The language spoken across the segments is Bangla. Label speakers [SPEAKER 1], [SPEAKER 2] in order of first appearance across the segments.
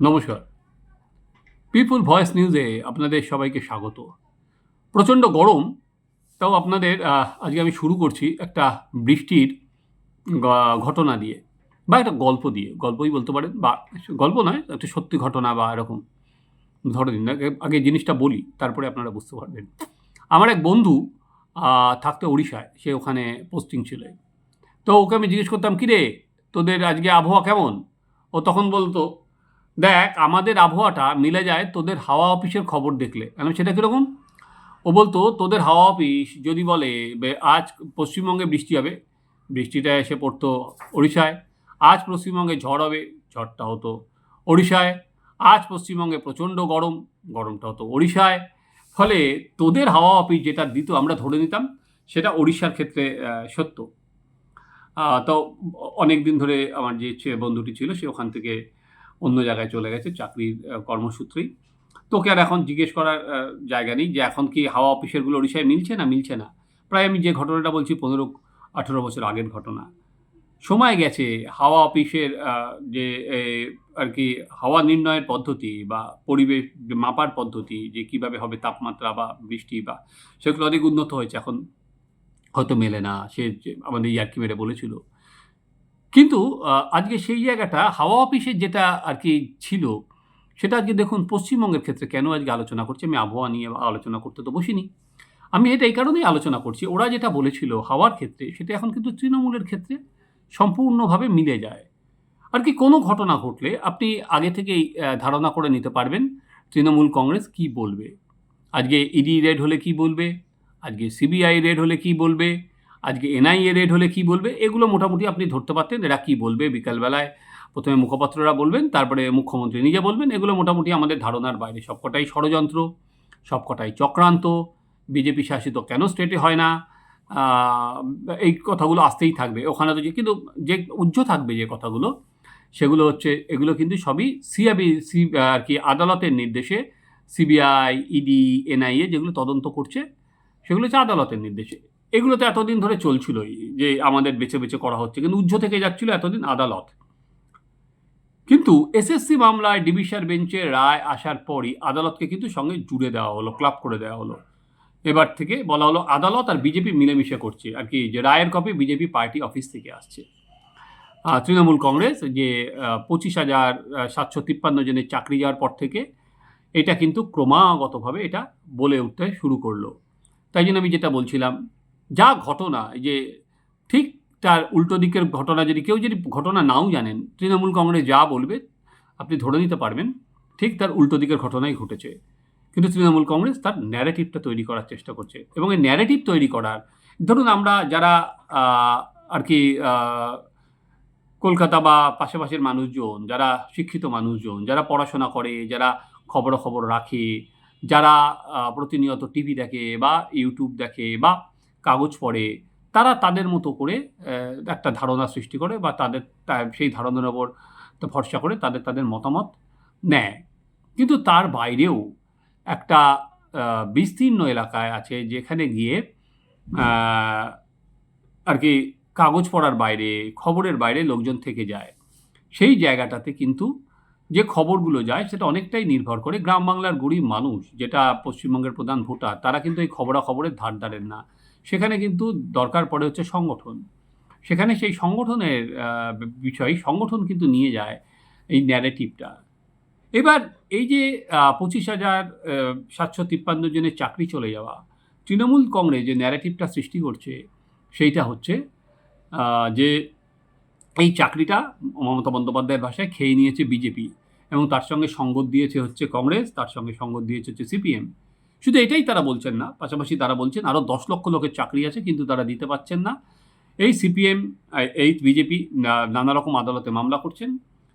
[SPEAKER 1] নমস্কার। পিপুল ভয়েস নিউজে আপনাদের সবাইকে স্বাগত। প্রচণ্ড গরম, তাও আপনাদের আজকে আমি শুরু করছি একটা বৃষ্টির ঘটনা দিয়ে, বা একটা গল্প দিয়ে। গল্পই বলতে পারেন, বা গল্প নয়, একটা সত্যি ঘটনা বা এরকম। ধরে দিন আগে জিনিসটা বলি, তারপরে আপনারা বুঝতে পারবেন। আমার এক বন্ধু থাকতো উড়িষ্যায় সে ওখানে পোস্টিং ছিল। তো ওকে আমি জিজ্ঞেস করতাম, কিরে, তোদের আজকে আবহাওয়া কেমন? ও তখন বলতো দেখ, আমাদের আবহাওয়াটা মিলে যায় তোদের হাওয়া অফিসের খবর দেখলে। আমি সেটা কীরকম? ও বলতো, তোদের হাওয়া অফিস যদি বলে আজ পশ্চিমবঙ্গে বৃষ্টি হবে। বৃষ্টিটা এসে পড়তো ওড়িশায়। আজ পশ্চিমবঙ্গে ঝড় হবে, ঝড়টা হতো ওড়িশায়। আজ পশ্চিমবঙ্গে প্রচণ্ড গরম, গরমটা হতো ওড়িশায়। ফলে তোদের হাওয়া অফিস যেটা দিত, আমরা ধরে নিতাম, সেটা ওড়িশার ক্ষেত্রে সত্য। তো অনেক দিন ধরে আমার যে বন্ধুটি ছিল, সে ওখান থেকে অন্য জায়গায় চলে গেছে, চাকরির কর্মসূত্রেই। তোকে আর এখন জিজ্ঞেস করার জায়গা নেই যে এখন কি হাওয়া অফিসেরগুলো ওড়িশায় মিলছে না? মিলছে না। প্রায় আমি যে ঘটনাটা বলছি, পনেরো, আঠেরো বছর আগের ঘটনা। সময় গেছে হাওয়া অফিসের যে আর কি হাওয়া নির্ণয়ের পদ্ধতি বা পরিবেশ মাপার পদ্ধতি, যে কীভাবে হবে তাপমাত্রা বা বৃষ্টি বা, সেগুলো অনেক উন্নত হয়েছে। এখন হয়তো মেলে না। সে আমাদের ইয়ার্কি মেরে বলেছিল কিন্তু আজকে সেই জায়গাটা, হাওয়া অফিসের যেটা আর কি ছিল, সেটা আজকে দেখুন পশ্চিমবঙ্গের ক্ষেত্রে কেন আজকে আলোচনা করছি? আমি আবহাওয়া নিয়ে আলোচনা করতে তো বসিনি। আমি এটা এই কারণেই আলোচনা করছি। ওরা যেটা বলেছিল হাওয়ার ক্ষেত্রে, সেটা এখন কিন্তু তৃণমূলের ক্ষেত্রে সম্পূর্ণভাবে মিলে যায়। আর কি কোনো ঘটনা ঘটলে আপনি আগে থেকেই ধারণা করে নিতে পারবেন তৃণমূল কংগ্রেস কি বলবে। আজকে ইডি রেড হলে কি বলবে? আজকে সিবিআই রেড হলে কি বলবে? আজকে এনআইএ রেড হলে কি বলবে? এগুলো মোটামুটি আপনি ধরতে পারতেন। এরা কি বলবে? বিকালবেলায় প্রথমে মুখপাত্ররা বলবেন, তারপরে মুখ্যমন্ত্রী নিজে বলবেন। এগুলো মোটামুটি আমাদের ধারণার বাইরে। সবকটাই ষড়যন্ত্র, সবকটাই চক্রান্ত। বিজেপি শাসিত কেন স্টেটে হয় না? এই কথাগুলো আসতেই থাকবে। ওখানে তো যে, কিন্তু যে উজ্জ্ব থাকবে যে কথাগুলো, সেগুলো হচ্ছে, এগুলো কিন্তু সবই সিআবি সি আর কি আদালতের নির্দেশে সিবিআই ইডি এনআইএ যেগুলো তদন্ত করছে, সেগুলো হচ্ছে আদালতের নির্দেশে। এগুলো তো এতদিন ধরে চলছিলই যে আমাদের বেছে বেছে করা হচ্ছে, কিন্তু উজ্জ্ব থেকে যাচ্ছিল এতদিন আদালত। কিন্তু এসএসসি মামলায় ডিভিশন বেঞ্চে রায় আসার পরই আদালতকে কিন্তু সঙ্গে জুড়ে দেওয়া হলো, ক্লাব করে দেওয়া হলো। এবার থেকে বলা হলো আদালত আর বিজেপি মিলেমিশে করছে, আর কি যে রায়ের কপি বিজেপি পার্টি অফিস থেকে আসছে। তৃণমূল কংগ্রেস যে পঁচিশ হাজার সাতশো তিপ্পান্ন জনের চাকরি যাওয়ার পর থেকে এটা কিন্তু ক্রমাগতভাবে এটা বলে উঠতে শুরু করল। তাই জন্য আমি যেটা বলছিলাম যা ঘটনা যে ঠিক তার উল্টো দিকের ঘটনা যদি কেউ যদি ঘটনা নাও জানেন, তৃণমূল কংগ্রেস যা বলবে আপনি ধরে নিতে পারবেন, ঠিক তার উল্টো দিকের ঘটনাই ঘটেছে। কিন্তু তৃণমূল কংগ্রেস তার ন্যারেটিভটা তৈরি করার চেষ্টা করছে। এবং এই ন্যারেটিভ তৈরি করার, ধরুন আমরা যারা আর কি কলকাতা বা পাশাপাশির মানুষজন, যারা শিক্ষিত মানুষজন, যারা পড়াশোনা করে, যারা খবরাখবর রাখে, যারা প্রতিনিয়ত টিভি দেখে বা ইউটিউব দেখে বা কাগজ পড়ে, তারা তাদের মতো করে একটা ধারণা সৃষ্টি করে বা তাদের সেই ধারণার ওপর ভরসা করে তাদের তাদের মতামত নেয়। কিন্তু তার বাইরেও একটা বিস্তীর্ণ এলাকায় আছে যেখানে গিয়ে আর কি কাগজ পড়ার বাইরে, খবরের বাইরে লোকজন থেকে যায়। সেই জায়গাটাতে কিন্তু যে খবরগুলো যায় সেটা অনেকটাই নির্ভর করে। গ্রাম বাংলার গরিব মানুষ, যেটা পশ্চিমবঙ্গের প্রধান ভোটার, তারা কিন্তু এই খবরাখবরের ধার ধারেন না। সেখানে কিন্তু দরকার পড়ে হচ্ছে সংগঠন। সেখানে সেই সংগঠনের বিষয়, সংগঠন কিন্তু নিয়ে যায় এই ন্যারেটিভটা এবার এই যে পঁচিশ হাজার সাতশো তিপ্পান্ন জনের চাকরি চলে যাওয়া, তৃণমূল কংগ্রেস যে ন্যারেটিভটা সৃষ্টি করছে, সেইটা হচ্ছে যে এই চাকরিটা মমতা বন্দ্যোপাধ্যায়ের ভাষায় খেয়ে নিয়েছে বিজেপি এবং তার সঙ্গে সঙ্গত দিয়েছে হচ্ছে কংগ্রেস, তার সঙ্গে সঙ্গত দিয়েছে হচ্ছে সিপিএম। শুধু এটাই তারা বলছেন না, পাশাপাশি তারা বলছেন আরও দশ লক্ষ লোকের চাকরি আছে, কিন্তু তারা দিতে পারছেন না। এই সিপিএম, এই বিজেপি নানা রকম আদালতে মামলা করছেন,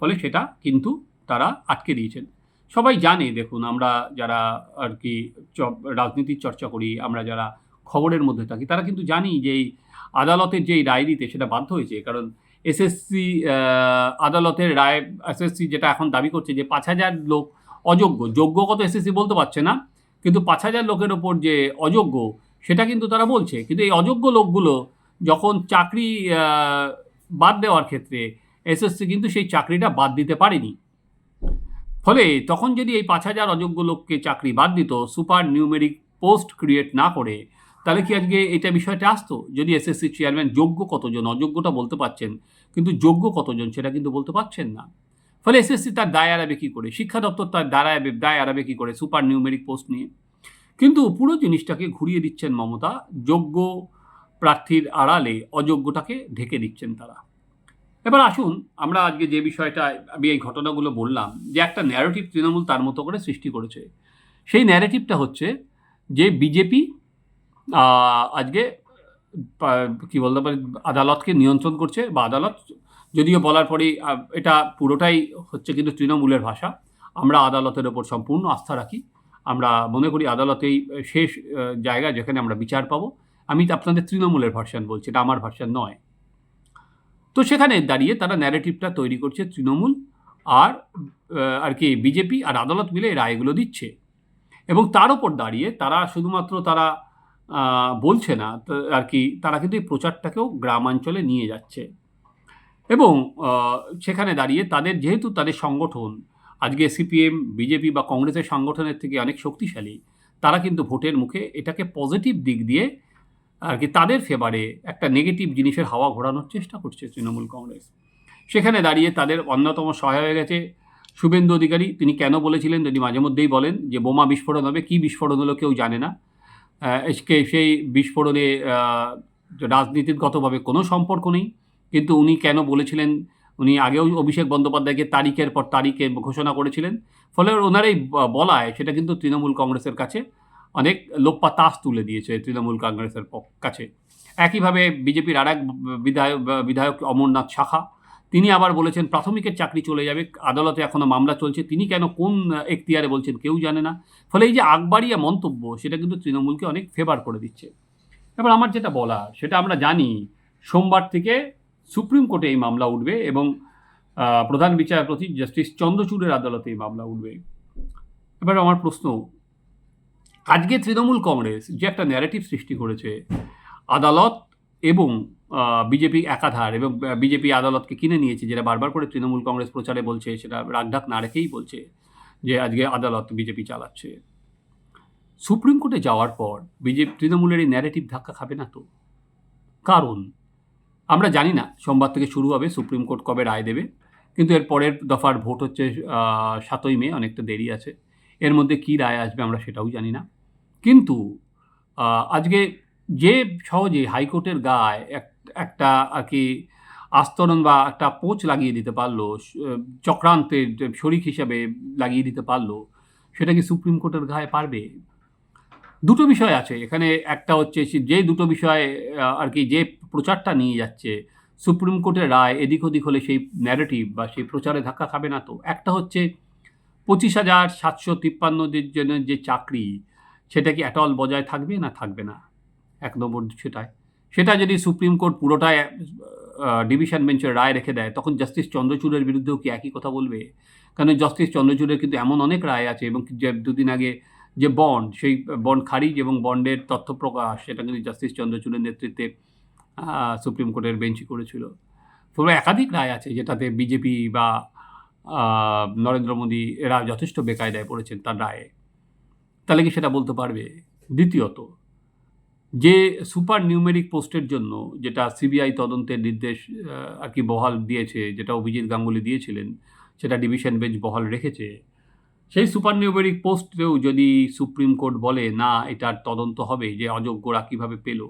[SPEAKER 1] ফলে সেটা কিন্তু তারা আটকে দিয়েছেন। সবাই জানে, দেখুন, আমরা যারা আর কি রাজনীতির চর্চা করি, আমরা যারা খবরের মধ্যে থাকি, তারা কিন্তু জানি যে এই আদালতের যে রায় দিতে সেটা বাধ্য হয়েছে, কারণ এসএসসি আদালতের রায়, এসএসসি যেটা এখন দাবি করছে যে পাঁচ হাজার লোক অযোগ্য যোগ্য কত এসএসসি বলতে পারছে না কিন্তু পাঁচ হাজার লোকের ওপর যে অযোগ্য, সেটা কিন্তু তারা বলছে। কিন্তু এই অযোগ্য লোকগুলো যখন চাকরি বাদ দেওয়ার ক্ষেত্রে এসএসসি কিন্তু সেই চাকরিটা বাদ দিতে পারেনি। ফলে তখন যদি এই পাঁচ হাজার অযোগ্য লোককে চাকরি বাদ দিত, সুপার নিউমেরিক পোস্ট ক্রিয়েট না করে, তাহলে কি আজকে এটা বিষয়টা আসতো? যদি এসএসসি চেয়ারম্যান যোগ্য কতজন, অযোগ্যটা বলতে পারছেন, কিন্তু যোগ্য কতজন, সেটা কিন্তু বলতে পারছেন না। ফলে এসএসসি তার দায় এড়াবে কী করে? শিক্ষা দপ্তর তার দায় দায় এড়াবে কী করে? সুপার নিউমেরিক পোস্ট নিয়ে। কিন্তু পুরো জিনিসটাকে ঘুরিয়ে দিচ্ছেন মমতা। যোগ্য প্রার্থীর আড়ালে অযোগ্যটাকে ঢেকে দিচ্ছেন তারা। এবার আসুন, আমরা আজকে যে বিষয়টা, আমি এই ঘটনাগুলো বললাম, যে একটা ন্যারেটিভ তৃণমূল তার মতো করে সৃষ্টি করেছে। সেই ন্যারেটিভটা হচ্ছে যে বিজেপি আজকে কী বলতে পারি, আদালতকে নিয়ন্ত্রণ করছে বা আদালত যদিও বলার পরেই এটা পুরোটাই হচ্ছে কিন্তু তৃণমূলের ভাষা। আমরা আদালতের ওপর সম্পূর্ণ আস্থা রাখি। আমরা মনে করি আদালতেই শেষ জায়গা যেখানে আমরা বিচার পাবো। আমি আপনাদের তৃণমূলের ভার্সান বলছি, এটা আমার ভার্সান নয়। তো সেখানে দাঁড়িয়ে তারা ন্যারেটিভটা তৈরি করছে তৃণমূল আর আর কি বিজেপি আর আদালত মিলে এই রায়গুলো দিচ্ছে। এবং তার ওপর দাঁড়িয়ে তারা শুধুমাত্র তারা বলছে না আর কি তারা কিন্তু এই প্রচারটাকেও গ্রামাঞ্চলে নিয়ে যাচ্ছে। এবং সেখানে দাঁড়িয়ে তাদের, যেহেতু তাদের সংগঠন, আজকে সিপিএম, বিজেপি বা কংগ্রেসের সংগঠনের থেকে অনেক শক্তিশালী, তারা কিন্তু ভোটের মুখে এটাকে পজিটিভ দিক দিয়ে আর কি তাদের ফেভারে একটা নেগেটিভ জিনিসের হাওয়া ঘোরানোর চেষ্টা করছে তৃণমূল কংগ্রেস। সেখানে দাঁড়িয়ে তাদের অন্যতম সহায় হয়ে গেছে শুভেন্দু অধিকারী। তিনি কেন বলেছিলেন? যদি মাঝে মধ্যেই বলেন যে বোমা বিস্ফোরণ হবে, কী বিস্ফোরণ হলো কেউ জানে না। সেই বিস্ফোরণে রাজনীতিগতভাবে কোনো সম্পর্ক নেই। কিন্তু উনি কেন বলেছিলেন? উনি আগেও অভিষেক বন্দ্যোপাধ্যায়কে তারিখের পর তারিখে ঘোষণা করেছিলেন। ফলে ওনার এই বলায় সেটা কিন্তু তৃণমূল কংগ্রেসের কাছে অনেক লোপ্পা তাস তুলে দিয়েছে তৃণমূল কংগ্রেসের কাছে। একইভাবে বিজেপির আর এক বিধায়ক বিধায়ক অমরনাথ শাখা তিনি আবার বলেছেন প্রাথমিকের চাকরি চলে যাবে, আদালতে এখনও মামলা চলছে, তিনি কেন কোন এখতিয়ারে বলছেন কেউ জানে না। ফলে এই যে আকবাড়িয়া মন্তব্য, সেটা কিন্তু তৃণমূলকে অনেক ফেভার করে দিচ্ছে। এবার আমার যেটা বলা সেটা আমরা জানি, সোমবার থেকে সুপ্রিম কোর্টে এই মামলা উঠবে এবং প্রধান বিচারপতি জাস্টিস চন্দ্রচূড়ের আদালতে এই মামলা উঠবে। এবার আমার প্রশ্ন, আজকে তৃণমূল কংগ্রেস যে একটা ন্যারেটিভ সৃষ্টি করেছে, আদালত এবং বিজেপি একাধার এবং বিজেপি আদালতকে কিনে নিয়েছে, যেটা বারবার করে তৃণমূল কংগ্রেস প্রচারে বলছে, সেটা রাগঢাক না রেখেই বলছে, যে আজকে আদালত বিজেপি চালাচ্ছে। সুপ্রিম কোর্টে যাওয়ার পর বিজেপি, তৃণমূলের এই ন্যারেটিভ ধাক্কা খাবে না তো? কারণ? আমরা জানি না, সোমবার থেকে শুরু হবে, সুপ্রিম কোর্ট কবে রায় দেবে। কিন্তু এর পরের দফার ভোট হচ্ছে সাতই মে, অনেকটা দেরি আছে। এর মধ্যে কী রায় আসবে আমরা সেটাও জানি না। কিন্তু আজকে যে সহজে হাইকোর্টের গায়ে এক, একটা আর কি আস্তরণ বা একটা পোচ লাগিয়ে দিতে পারল চক্রান্তের শরিক হিসাবে লাগিয়ে দিতে পারল, সেটা কি সুপ্রিম কোর্টের গায়ে পারবে? দুটো বিষয় আছে। এখানে একটা হচ্ছে যে দুটো বিষয় আর কি যে প্রচারটা নিয়ে যাচ্ছে। সুপ্রিম কোর্টের রায় এদিক ওদিক হলে সেই ন্যারেটিভ বা সেই প্রচারে ধাক্কা খাবে না তো। একটা হচ্ছে পঁচিশ হাজার সাতশো তিপ্পান্নদের জন্য যে চাকরি, সেটা কি অ্যাটল বজায় থাকবে না থাকবে না? এক নম্বর সেটাই। সেটা যদি সুপ্রিম কোর্ট পুরোটাই ডিভিশন বেঞ্চের রায় রেখে দেয়, তখন জাস্টিস চন্দ্রচূড়ের বিরুদ্ধেও কি একই কথা বলবে? কারণ জাস্টিস চন্দ্রচূড়ের কিন্তু এমন অনেক রায় আছে এবং যে দুদিন আগে যে বন্ড সেই বন্ড খারিজ এবং বন্ডের তথ্য প্রকাশ, সেটা কিন্তু জাস্টিস চন্দ্রচূড়ের নেতৃত্বে সুপ্রিম কোর্টের বেঞ্চই করেছিল। তবে একাধিক রায় আছে যেটাতে বিজেপি বা নরেন্দ্র মোদী এরা যথেষ্ট বেকায়দায় পড়েছেন তার রায়ে। তাহলে কি সেটা বলতে পারবে? দ্বিতীয়ত, যে সুপার নিউমেরিক পোস্টের জন্য যেটা সিবিআই তদন্তের নির্দেশ আর কি বহাল দিয়েছে, যেটা অভিজিৎ গাঙ্গুলি দিয়েছিলেন, সেটা ডিভিশন বেঞ্চ বহাল রেখেছে, সেই সুপার নিউমেরিক পোস্টেও যদি সুপ্রিম কোর্ট বলে, না, এটার তদন্ত হবে, যে অযোগ্যরা কীভাবে পেল?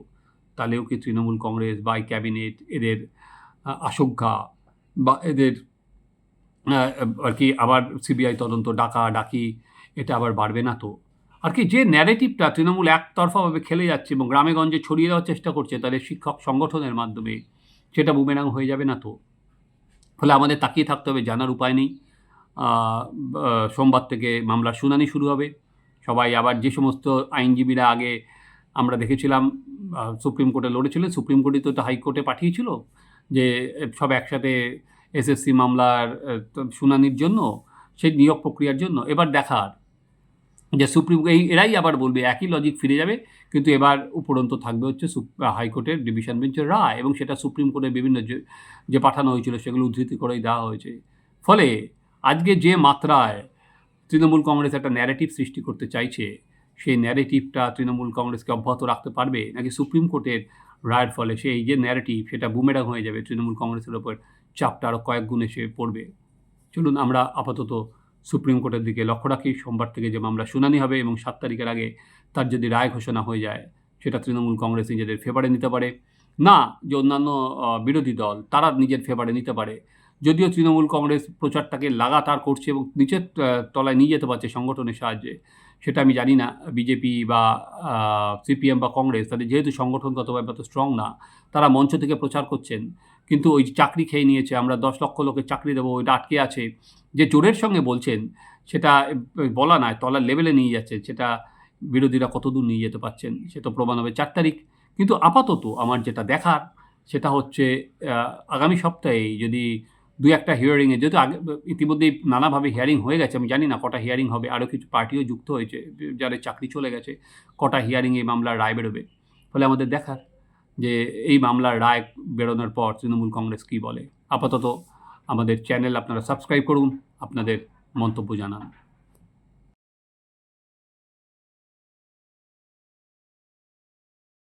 [SPEAKER 1] তাহলেও কি তৃণমূল কংগ্রেস বা ক্যাবিনেট এদের আশঙ্কা বা এদের আর কি আবার সিবিআই তদন্ত ডাকা ডাকি এটা আবার বাড়বে না তো? আর কি যে ন্যারেটিভটা তৃণমূল একতরফাভাবে খেলে যাচ্ছে এবং গ্রামে গঞ্জে ছড়িয়ে দেওয়ার চেষ্টা করছে তাদের শিক্ষক সংগঠনের মাধ্যমে, সেটা বুমেরাং হয়ে যাবে না তো? ফলে আমাদের তাকিয়ে থাকতে হবে, জানার উপায় নেই। সোমবার থেকে মামলার শুনানি শুরু হবে। সবাই আবার যে সমস্ত আইনজীবীরা আগে আমরা দেখেছিলাম সুপ্রিম কোর্টে লড়েছিলেন সুপ্রিম কোর্টই তো হাইকোর্টে পাঠিয়েছিল যে সব একসাথে এসএসসি মামলার শুনানির জন্য, সেই নিয়োগ প্রক্রিয়ার জন্য। এবার দেখার যে সুপ্রিম, এই, এরাই আবার বলবে, একই লজিক ফিরে যাবে, কিন্তু এবার উপরন্ত থাকবে হচ্ছে হাইকোর্টের ডিভিশন বেঞ্চের রায় এবং সেটা সুপ্রিম কোর্টের বিভিন্ন যে পাঠানো হয়েছিল সেগুলো উদ্ধৃতি করেই দেওয়া হয়েছে। ফলে আজকে যে মাত্রায় তৃণমূল কংগ্রেস একটা ন্যারেটিভ সৃষ্টি করতে চাইছে সেই ন্যারেটিভটা তৃণমূল কংগ্রেসকে অব্যাহত রাখতে পারবে নাকি সুপ্রিম কোর্টের রায়ের ফলে সেই যে ন্যারেটিভ সেটা বুমেরাং হয়ে যাবে তৃণমূল কংগ্রেসের ওপর? চাপটা আরও কয়েক গুণ এসে পড়বে। চলুন আমরা আপাতত সুপ্রিম কোর্টের দিকে লক্ষ্য রাখি। সোমবার থেকে যে মামলা শুনানি হবে এবং সাত তারিখের আগে তার যদি রায় ঘোষণা হয়ে যায়, সেটা তৃণমূল কংগ্রেস নিজেদের ফেভারে নিতে পারে। না, যে অন্যান্য বিরোধী দল, তারা নিজের ফেভারে নিতে পারে। যদিও তৃণমূল কংগ্রেস প্রচারটাকে লাগাতার করছে এবং নিচের তলায় নিয়ে যেতে পারছে সংগঠনের সাহায্যে সেটা আমি জানি না, বিজেপি বা সিপিএম বা কংগ্রেস, তাদের যেহেতু সংগঠনগতভাবে এত স্ট্রং না, তারা মঞ্চ থেকে প্রচার করছেন। কিন্তু ওই চাকরি খেয়ে নিয়েছে, আমরা দশ লক্ষ লোকের চাকরি দেবো, ওইটা আটকে আছে, যে জোরের সঙ্গে বলছেন, সেটা বলা নয়, তলার লেভেলে নিয়ে যাচ্ছে সেটা বিরোধীরা কতদূর নিয়ে যেতে পারছেন, সে তো প্রমাণ হবে চার তারিখ। কিন্তু আপাতত আমার যেটা দেখার, সেটা হচ্ছে আগামী সপ্তাহে যদি দুই একটা হিয়ারিংয়ে যেহেতু আগে, ইতিমধ্যেই নানাভাবে হিয়ারিং হয়ে গেছে, আমি জানি না কটা হিয়ারিং হবে আরও কিছু পার্টিও যুক্ত হয়েছে, যাদের চাকরি চলে গেছে, কটা হিয়ারিংয়ে এই মামলার রায় বেরোবে। ফলে আমাদের দেখার যে এই মামলার রায় বেরোনোর পর তৃণমূল কংগ্রেস কী বলে। আপাতত আমাদের চ্যানেল আপনারা সাবস্ক্রাইব করুন, আপনাদের মন্তব্য জানান।